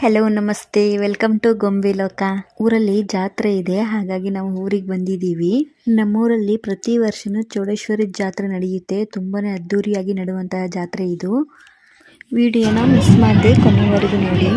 Hello, ನಮಸ್ತೆ. Welcome to ಗೊಂಬೆ ಲೋಕ. ಊರಲ್ಲಿ ಜಾತ್ರೆ ಇದೆ, ಹಾಗಾಗಿ ನಾವು ಊರಿಗೆ ಬಂದಿದ್ದೀವಿ. ನಮ್ಮೂರಲ್ಲಿ ಪ್ರತಿ ವರ್ಷನೂ ಚೌಡೇಶ್ವರಿ ಜಾತ್ರೆ ನಡೆಯುತ್ತೆ. ತುಂಬಾನೇ ಅದ್ದೂರಿಯಾಗಿ ನಡುವಂತಹ ಜಾತ್ರೆ ಇದು. ವಿಡಿಯೋನ ಮಿಸ್ ಮಾಡದೆ ಕೊನೆವರೆಗೂ ನೋಡಿ.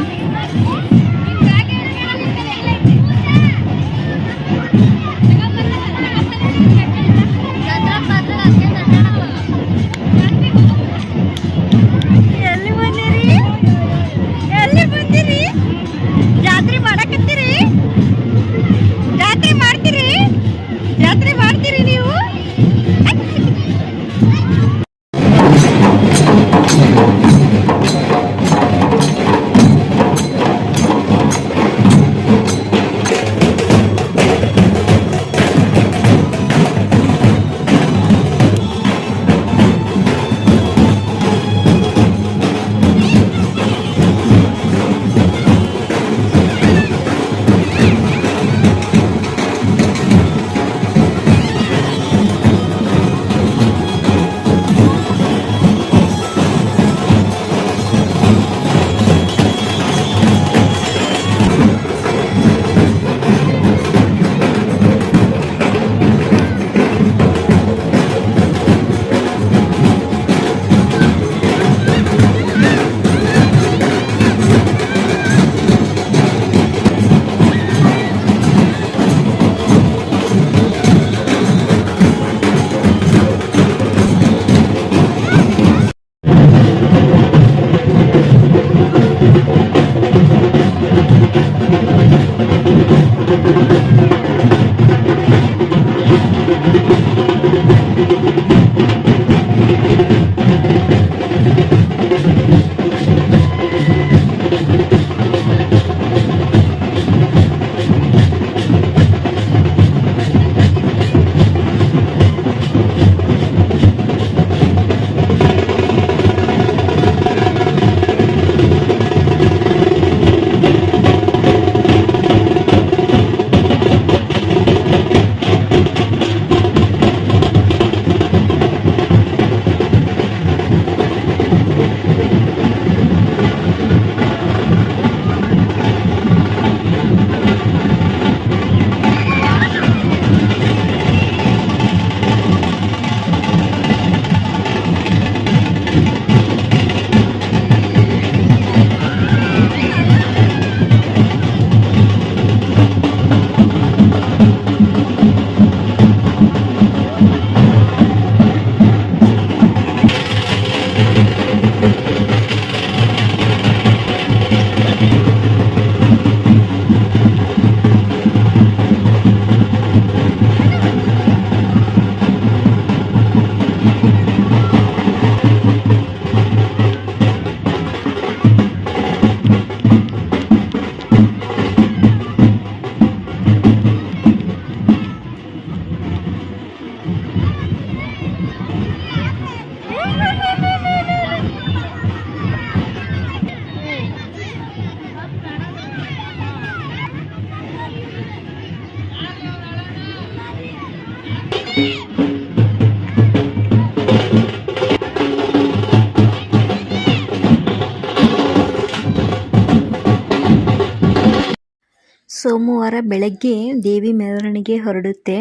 ಸೋಮವಾರ ಬೆಳಗ್ಗೆ ದೇವಿ ಮೆರವಣಿಗೆ ಹೊರಡುತ್ತೆ.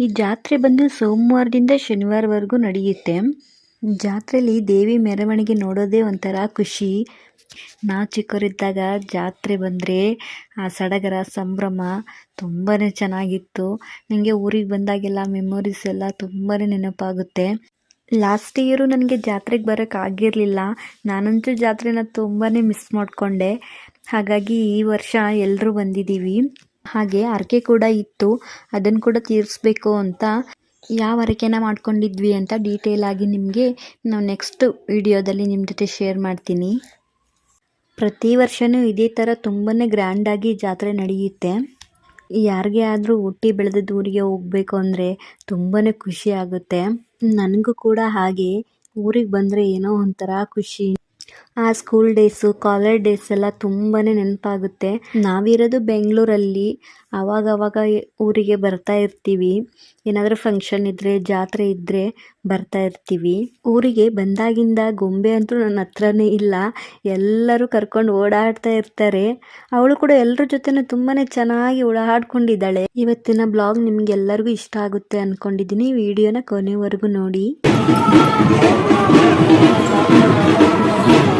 ಈ ಜಾತ್ರೆ ಬಂದು ಸೋಮವಾರದಿಂದ ಶನಿವಾರವರೆಗೂ ನಡೆಯುತ್ತೆ. ಜಾತ್ರೆಯಲ್ಲಿ ದೇವಿ ಮೆರವಣಿಗೆ ನೋಡೋದೇ ಒಂಥರ ಖುಷಿ. ನಾ ಚಿಕ್ಕವರಿದ್ದಾಗ ಜಾತ್ರೆ ಬಂದರೆ ಆ ಸಡಗರ, ಸಂಭ್ರಮ ತುಂಬಾ ಚೆನ್ನಾಗಿತ್ತು. ನನಗೆ ಊರಿಗೆ ಬಂದಾಗೆಲ್ಲ ಮೆಮೊರೀಸ್ ಎಲ್ಲ ತುಂಬಾ ನೆನಪಾಗುತ್ತೆ. ಲಾಸ್ಟ್ ಇಯರು ನನಗೆ ಜಾತ್ರೆಗೆ ಬರೋಕ್ಕಾಗಿರಲಿಲ್ಲ ನಾನಂತೂ ಜಾತ್ರೆನ ತುಂಬಾ ಮಿಸ್ ಮಾಡಿಕೊಂಡೆ. ಹಾಗಾಗಿ ಈ ವರ್ಷ ಎಲ್ಲರೂ ಬಂದಿದ್ದೀವಿ. ಹಾಗೆ ಹರಕೆ ಕೂಡ ಇತ್ತು. ಅದನ್ನು ಕೂಡ ತೀರಿಸ್ಬೇಕು ಅಂತ ಯಾವ ಹರಕೆನ ಮಾಡ್ಕೊಂಡಿದ್ವಿ ಅಂತ ಡೀಟೇಲ್ ಆಗಿ ನಿಮಗೆ ನಾವು ನೆಕ್ಸ್ಟ್ ವಿಡಿಯೋದಲ್ಲಿ ನಿಮ್ಮ ಜೊತೆ ಶೇರ್ ಮಾಡ್ತೀನಿ. ಪ್ರತಿ ವರ್ಷವೂ ಇದೇ ಥರ ತುಂಬಾ ಗ್ರ್ಯಾಂಡಾಗಿ ಜಾತ್ರೆ ನಡೆಯುತ್ತೆ. ಯಾರಿಗೆ ಆದರೂ ಹುಟ್ಟಿ ಬೆಳೆದ ಊರಿಗೆ ಹೋಗಬೇಕು ಅಂದರೆ ತುಂಬಾ ಖುಷಿ ಆಗುತ್ತೆ. ನನಗೂ ಕೂಡ ಹಾಗೆ. ಊರಿಗೆ ಬಂದರೆ ಏನೋ ಒಂಥರ ಖುಷಿ. ಆ ಸ್ಕೂಲ್ ಡೇಸು ಕಾಲೇಜ್ ಡೇಸ್ ಎಲ್ಲ ತುಂಬಾ ನೆನಪಾಗುತ್ತೆ. ನಾವಿರೋದು ಬೆಂಗಳೂರಲ್ಲಿ. ಆವಾಗವಾಗ ಊರಿಗೆ ಬರ್ತಾ ಇರ್ತೀವಿ. ಏನಾದರೂ ಫಂಕ್ಷನ್ ಇದ್ದರೆ ಜಾತ್ರೆ ಇದ್ದರೆ ಬರ್ತಾ ಇರ್ತೀವಿ. ಊರಿಗೆ ಬಂದಾಗಿಂದ ಗೊಂಬೆ ಅಂತೂ ನನ್ನ ಹತ್ರನೇ ಇಲ್ಲ. ಎಲ್ಲರೂ ಕರ್ಕೊಂಡು ಓಡಾಡ್ತಾ ಇರ್ತಾರೆ. ಅವಳು ಕೂಡ ಎಲ್ಲರ ಜೊತೆನೂ ತುಂಬಾ ಚೆನ್ನಾಗಿ ಓಡಾಡ್ಕೊಂಡಿದ್ದಾಳೆ. ಇವತ್ತಿನ ಬ್ಲಾಗ್ ನಿಮಗೆಲ್ಲರಿಗೂ ಇಷ್ಟ ಆಗುತ್ತೆ ಅಂದ್ಕೊಂಡಿದ್ದೀನಿ ವಿಡಿಯೋನ ಕೊನೆವರೆಗೂ ನೋಡಿ.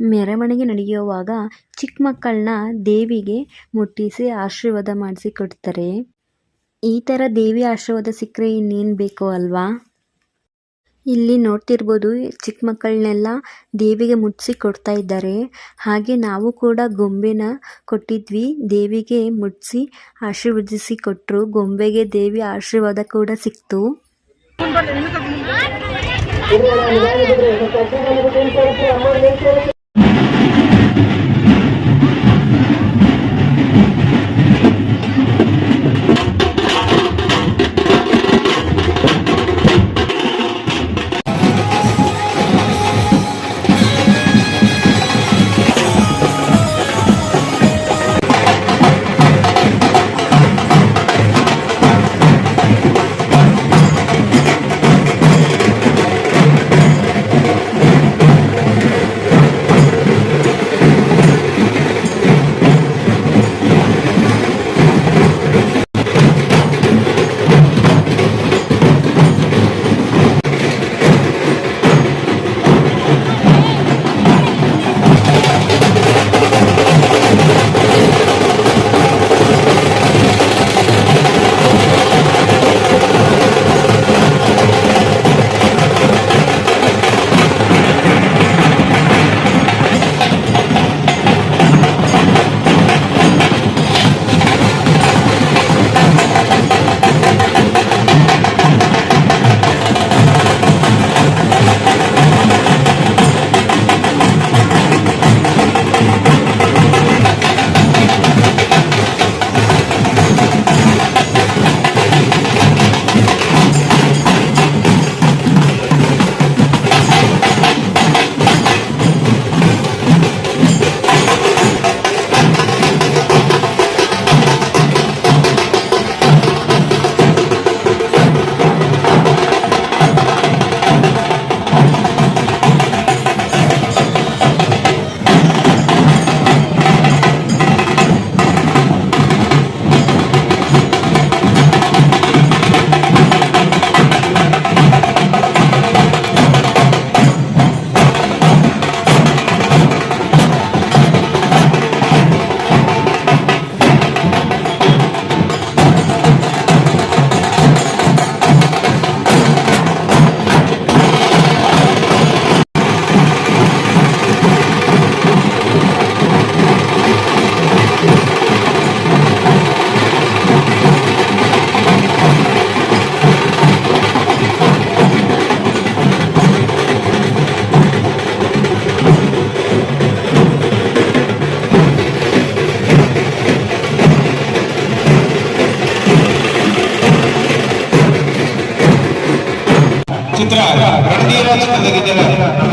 ಮೆರವಣಿಗೆ ನಡೆಯುವಾಗ ಚಿಕ್ಕ ಮಕ್ಕಳನ್ನ ದೇವಿಗೆ ಮುಟ್ಟಿಸಿ ಆಶೀರ್ವಾದ ಮಾಡಿಸಿ ಕೊಡ್ತಾರೆ. ಈ ಥರ ದೇವಿ ಆಶೀರ್ವಾದ ಸಿಕ್ಕರೆ ಇನ್ನೇನು ಬೇಕು ಅಲ್ವಾ? ಇಲ್ಲಿ ನೋಡ್ತಿರ್ಬೋದು ಚಿಕ್ಕ ಮಕ್ಕಳನ್ನೆಲ್ಲ ದೇವಿಗೆ ಮುಟ್ಟಿಸಿ ಕೊಡ್ತಾ ಇದ್ದಾರೆ. ಹಾಗೆ ನಾವು ಕೂಡ ಗೊಂಬೆನ ಕೊಟ್ಟಿದ್ವಿ. ದೇವಿಗೆ ಮುಟ್ಟಿಸಿ ಆಶೀರ್ವದಿಸಿ ಕೊಟ್ಟರು ಗೊಂಬೆಗೆ ದೇವಿ ಆಶೀರ್ವಾದ ಕೂಡ ಸಿಕ್ತು. நம்ம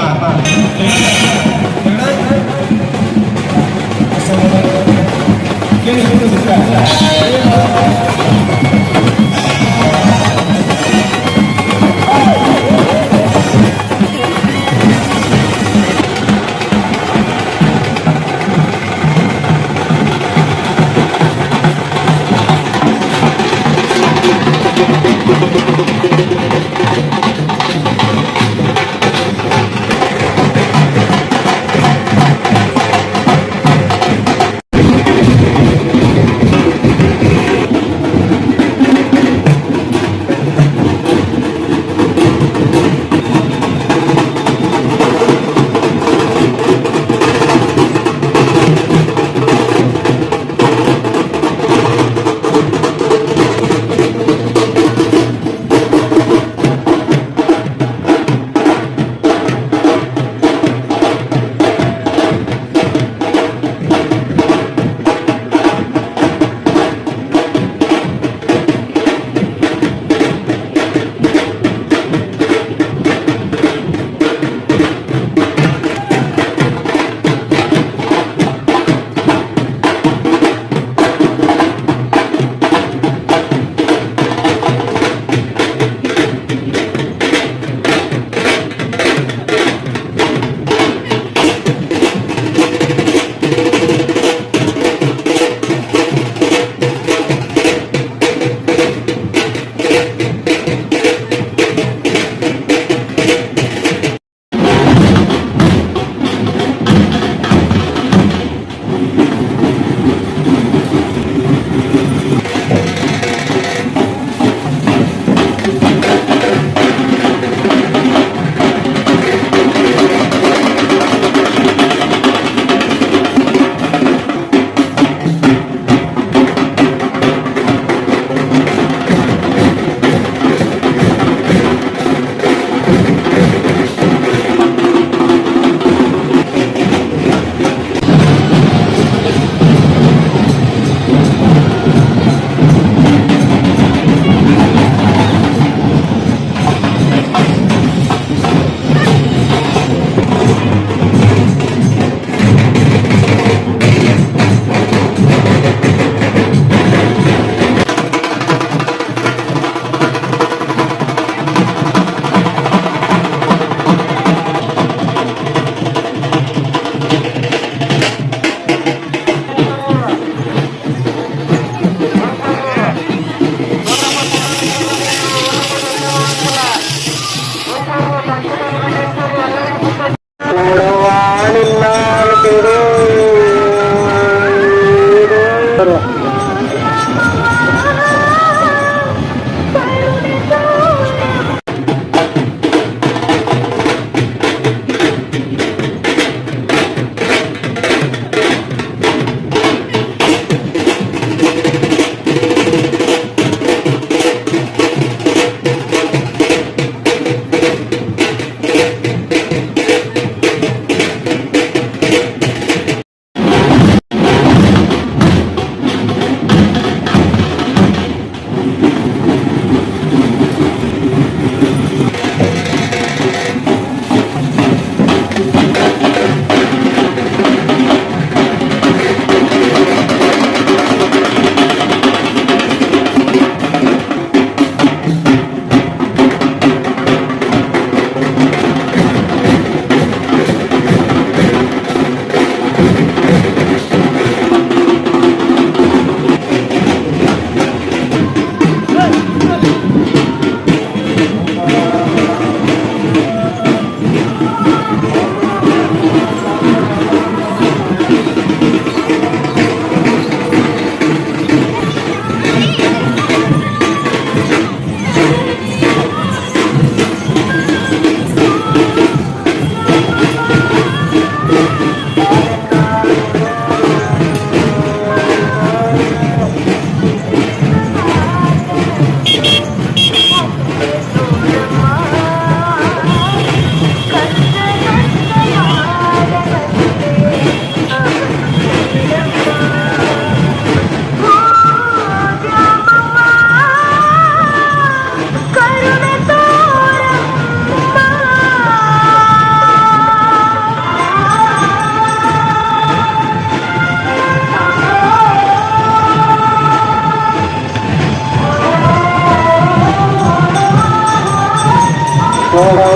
Oh,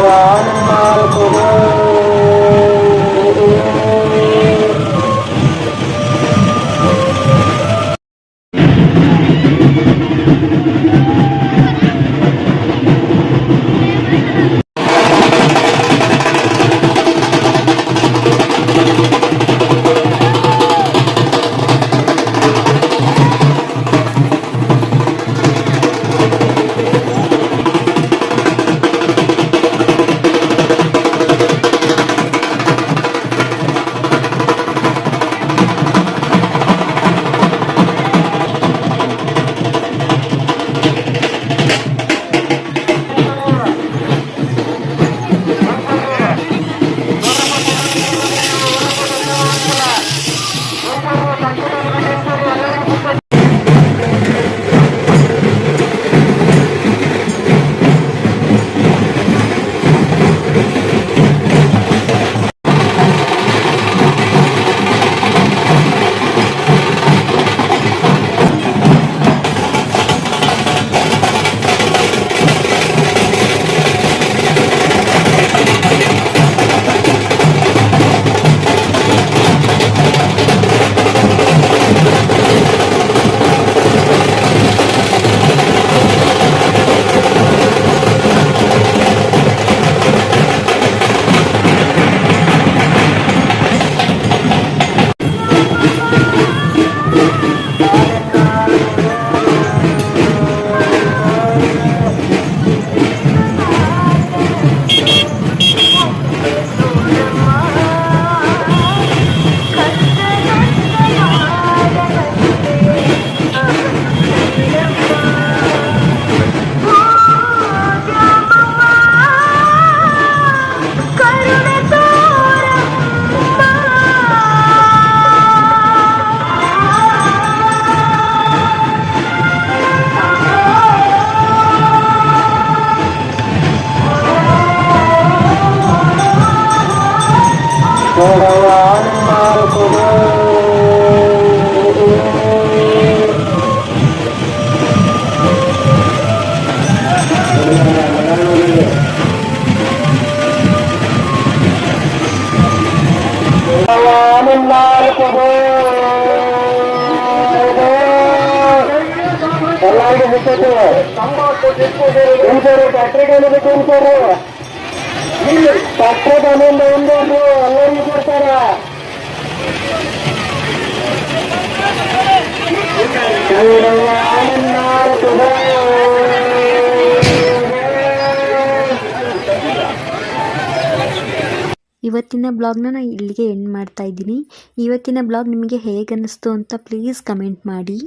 ಎಲ್ಲರಿಗೂ ಬಿಟ್ಟೈತೆ ನಿಮ್ಸರು ಟ್ಯಾಕ್ಟ್ರಿ ಕಾಣಬೇಕು ನಿಮ್ಸರು ಟ್ಯಾಕ್ಟ್ರಿ ಕಾಣಿಂದ ಒಂದು ಎಲ್ಲರಿಗೂ ಕೊಡ್ತಾರ ಇವತ್ತಿನ ಬ್ಲಾಗ್ನ ನಾನು ಇಲ್ಲಿಗೆ ಎಂಡ್ ಮಾಡ್ತಾ ಇದ್ದೀನಿ. ಇವತ್ತಿನ ಬ್ಲಾಗ್ ನಿಮಗೆ ಹೇಗೆ ಅಂತ ಪ್ಲೀಸ್ ಕಮೆಂಟ್ ಮಾಡಿ.